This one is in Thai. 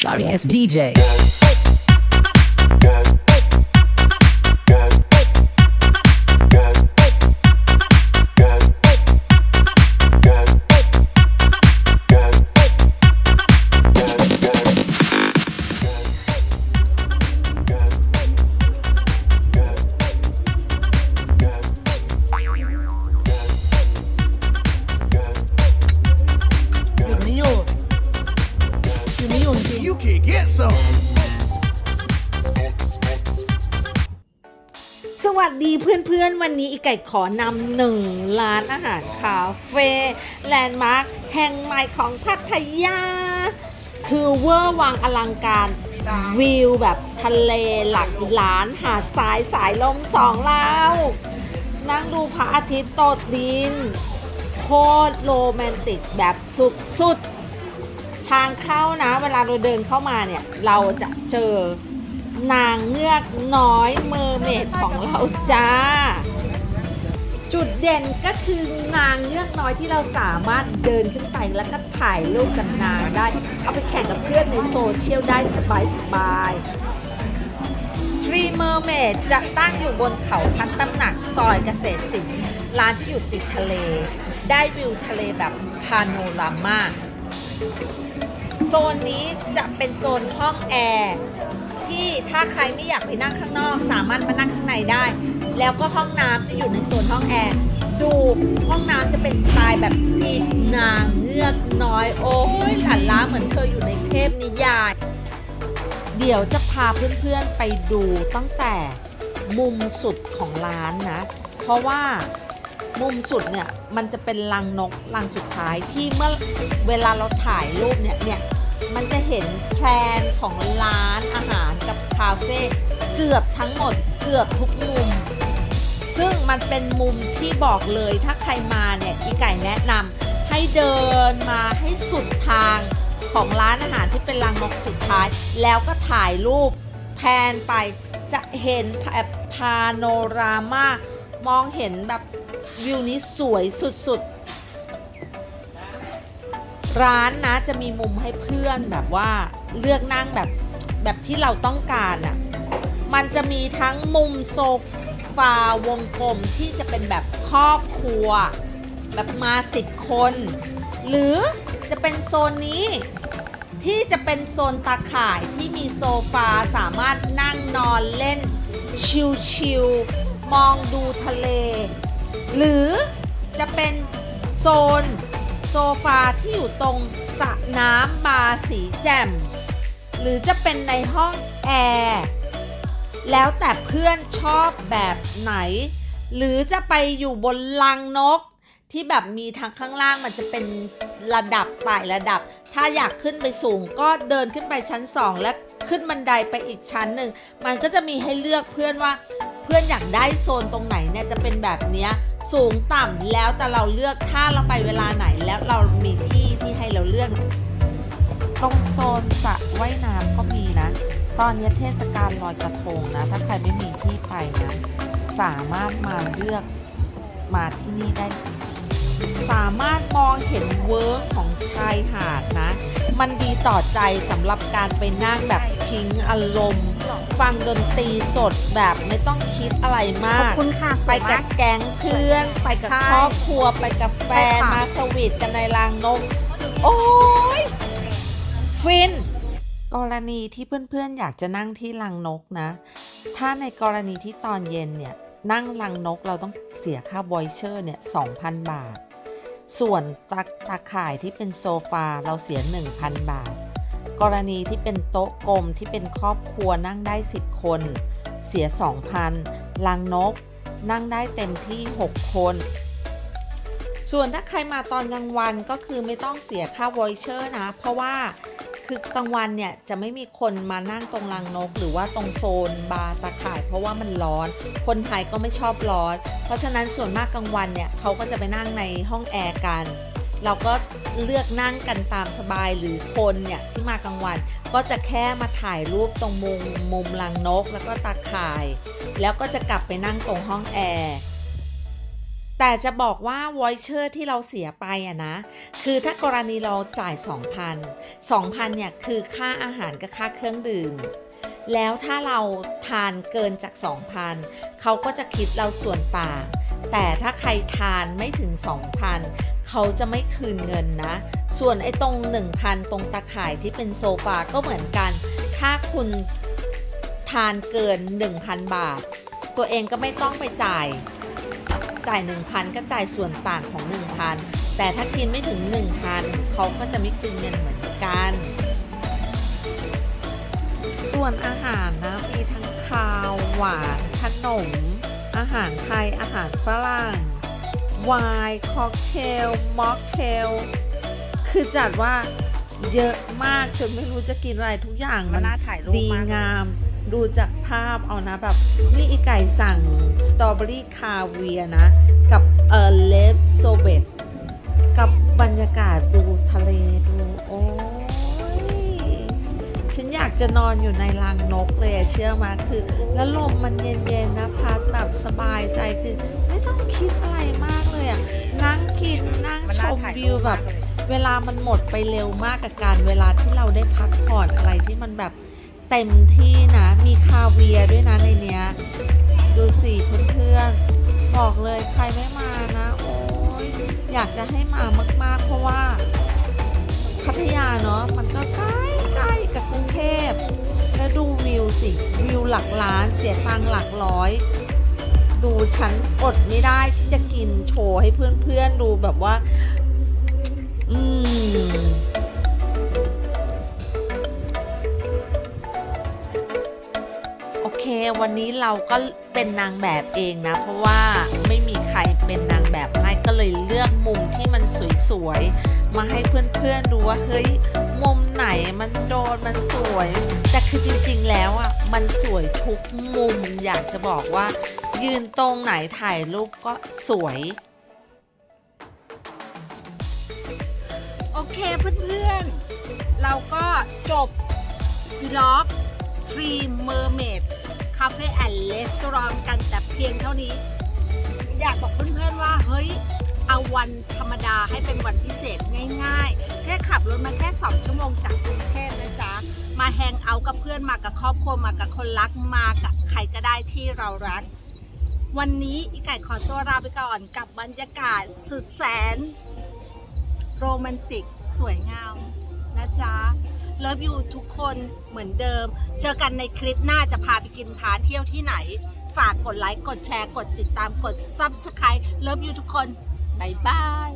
Sorry it's DJ. หยุดไม่อยู่จริง You can get some. สวัสดีเพื่อนๆ วันนี้อีไก่ขอนำหนึ่งร้านอาหารคาเฟ่แลนด์มาร์คแห่งใหม่ของพัทยา คือเวอร์วังอลังการวิวแบบทะเลหลักล้านหาดทรายสายลมสองเรานั่งดูพระอาทิตย์ตกดิน โคตรโรแมนติกแบบสุดๆ ทางเข้านะ เวลาเราเดินเข้ามาเนี่ย เราจะเจอนางเงือกน้อยเมอร์เมดของเราจ้า จุดเด่นก็คือนางเงือกน้อยที่เราสามารถเดินขึ้นไปแล้วก็ถ่ายรูปกับนางได้ เอาไปแข่งกับเพื่อนในโซเชียลได้สบายๆทรีเมอร์เมดจะตั้งอยู่บนเขาพันตำหนักซอยเกษตรศิลป์ร้านจะอยู่ติดทะเล ได้วิวทะเลแบบพาโนรามา โซนนี้จะเป็นโซนห้องแอร์ที่ถ้าใครไม่อยากไปนั่งข้างนอก สามารถมานั่งข้างในได้ แล้วก็ห้องน้ำจะอยู่ในโซนห้องแอร์ดูห้องน้ำจะเป็นสไตล์แบบที่นางเงือกน้อยโอ้ยหลานล้าเหมือนเธออยู่ในเทพนิยาย เดี๋ยวจะพาเพื่อนๆไปดูตั้งแต่มุมสุดของร้านนะ เพราะว่า มุมสุดเนี่ยมันจะเป็นรังนกรังสุดท้ายที่เมื่อเวลาเราถ่ายรูปเนี่ยเนี่ยมันจะเห็นแพลนของร้านอาหารกับคาเฟ่เกือบทั้งหมดเกือบทุกมุม ซึ่งมันเป็นมุมที่บอกเลยถ้าใครมาเนี่ยอีไก่แนะนำให้เดินมาให้สุดทางของร้านอาหารที่เป็นรังนกสุดท้าย แล้วก็ถ่ายรูปแพนไปจะเห็นแบบพาโนรามา มองเห็นแบบ วิวนี้สวยสุดๆ ร้านนะจะมีมุมให้เพื่อนแบบว่าเลือกนั่งแบบแบบที่เราต้องการอะ่ะ มันจะมีทั้งมุมโซฟาวงกลมที่จะเป็นแบบครอบครัว แบบมาสิบคน หรือจะเป็นโซนนี้ที่จะเป็นโซนตาข่ายที่มีโซฟาสามารถนั่งนอนเล่น ชิลๆมองดูทะเล หรือจะเป็นโซนโซฟาที่อยู่ตรงสระน้ำบาสีแจ่มหรือจะเป็นในห้องแอร์แล้วแต่เพื่อนชอบแบบไหน หรือจะไปอยู่บนลังนก ที่แบบมีทางข้างล่างมันจะเป็นระดับไต่ระดับ ถ้าอยากขึ้นไปสูงก็เดินขึ้นไปชั้น 2 และขึ้นบันไดไปอีกชั้นหนึ่งมันก็จะมีให้เลือกเพื่อนว่า เพื่อนอยากได้โซนตรงไหนเนี่ยจะเป็นแบบเนี้ย สูงต่ำแล้วแต่เราเลือกถ้าเราไปเวลาไหนแล้วเรามีที่ที่ให้เราเลือก ตรงโซนสระว่ายน้ำก็มีนะ ตอนนี้เทศกาลลอยกระทงนะ ถ้าใครไม่มีที่ไปนะ สามารถมาเลือกมาที่นี่ได้ สามารถมองเห็นเวิร์กของชายหาดนะ มันดีต่อใจสำหรับการไปนั่งแบบพิงอารมณ์ ฟังดนตรีสดแบบไม่ต้องคิดอะไรมาก ขอบคุณค่ะไปกับแก๊งเพื่อน ไปกับใช่ครอบครัว ไปกับแฟน ใช่ค่ะ มาสวีทกันในรางนก โอ้ย ฟิน กรณีที่เพื่อนๆ อยากจะนั่งที่ลังนกนะ ถ้าในกรณีที่ตอนเย็นเนี่ย นั่งลังนกเราต้องเสียค่าบอยเชอร์เนี่ย 2,000 บาท ส่วนตาตาข่ายที่เป็นโซฟาเราเสีย 1,000 บาท กรณีที่เป็นโต๊ะกลมที่เป็นครอบครัวนั่งได้ 10 คน เสีย 2,000ลังนก นั่งได้เต็มที่ 6 คน ส่วนถ้าใครมาตอนกลางวันก็คือไม่ต้องเสียค่าวอยเชอร์นะ เพราะว่าคือกลางวันเนี่ยจะไม่มีคนมานั่งตรงรังนก หรือว่าตรงโซนบาร์ตาข่าย เพราะว่ามันร้อน คนไทยก็ไม่ชอบร้อน เพราะฉะนั้นส่วนมากกลางวันเนี่ยเขาก็จะไปนั่งในห้องแอร์กัน เราก็เลือกนั่งกันตามสบายหรือคนเนี่ยที่มากลางวัน ก็จะแค่มาถ่ายรูปตรงมุมมุมรังนกแล้วก็ตาข่าย แล้วก็จะกลับไปนั่งตรงห้องแอร์ แต่จะบอกว่าวอยเชอร์ที่เราเสียไปอะนะ คือถ้ากรณีเราจ่าย 2,000 2,000เนี่ยคือค่าอาหารกับค่าเครื่องดื่ม แล้วถ้าเราทานเกินจาก 2,000 เขาก็จะคิดเราส่วนต่าง แต่ถ้าใครทานไม่ถึง 2,000 เขาจะไม่คืนเงินนะ ส่วนไอ้ตรง 1,000 ตรงตะข่ายที่เป็นโซฟาก็เหมือนกัน ถ้าคุณทานเกิน 1,000 บาท ตัวเองก็ไม่ต้องไปจ่าย จ่าย 1,000 ก็จ่ายส่วนต่างของ 1,000 แต่ถ้ากินไม่ถึง 1,000เขาก็จะไม่คืนเงินเหมือนกัน ส่วนอาหารนะมีทั้งคาวหวานขนม อาหารไทยอาหารฝรั่งไวน์ค็อกเทลม็อกเทลคือจัดว่าเยอะมากจนไม่รู้จะกินอะไรทุกอย่างมัมันนน่าถ่ายรูปดีมากเลยงาม ดูจากภาพเอานะแบบนี่อีไก่สั่งสตรอเบอรี่คาเวียนะ กับเออเลฟโซเบตกับบรรยากาศดูทะเลดู โอ้ยฉันอยากจะนอนอยู่ในรังนกเลยอะเชื่อมาคือ แล้วลมมันเย็นๆนะพัดแบบสบายใจคือ ไม่ต้องคิดอะไรมากเลยอะนั่งกินนั่งมันชน่ามถ่ายวิรูวปแบมาบกเลยเวลามันหมดไปเร็วมากกับการเวลาที่เราได้พักผ่อนอะไรที่มันแบบ เต็มที่นะ มีคาเวียร์ด้วยนะในเนี้ย ดูสิเพื่อนๆ บอกเลยใครไม่มานะ โอ้ยอยากจะให้มามาก ๆ เพราะว่าพัทยาเนาะมันก็ใกล้ใกล้กับกรุงเทพ แล้วดูวิวสิ วิวหลักล้านเสียตังค์หลักร้อย ดูฉันอดไม่ได้ที่จะกินโชว์ให้เพื่อนๆ ดูแบบว่า อืม วันนี้เราก็เป็นนางแบบเองนะ เพราะว่าไม่มีใครเป็นนางแบบให้ก็เลยเลือกมุมที่มันสวยๆมาให้เพื่อนๆดูว่าเฮ้ยมุมไหนมันโดนมันสวย แต่คือจริงๆแล้วอะมันสวยทุกมุมอยากจะบอกว่า ยืนตรงไหนถ่ายรูปก็สวยโอเคเพื่อนๆ เราก็จบล็อก Three Mermaid Cafe and Restaurant กันแต่เพียงเท่านี้ อยากบอกเพื่อนๆว่า เฮ้ย เอาวันธรรมดาให้เป็นวันพิเศษง่ายๆ แค่ขับรถมาแค่2ชั่วโมงจากกรุงเทพนะจ๊ะ มาแฮงเอาท์กับเพื่อนมากับครอบครัวมากับคนรักมากับใครก็ได้ที่เรารัก วันนี้อีไก่ขอตัวลาไปก่อนกับบรรยากาศสุดแสน โรแมนติกสวยงามนะจ๊ะ เลิฟยูทุกคนเหมือนเดิม เจอกันในคลิปหน้าจะพาไปกินพาเที่ยวที่ไหน ฝากกดไลค์ กดแชร์ กดติดตาม กด Subscribe เลิฟยูทุกคน บ๊ายบาย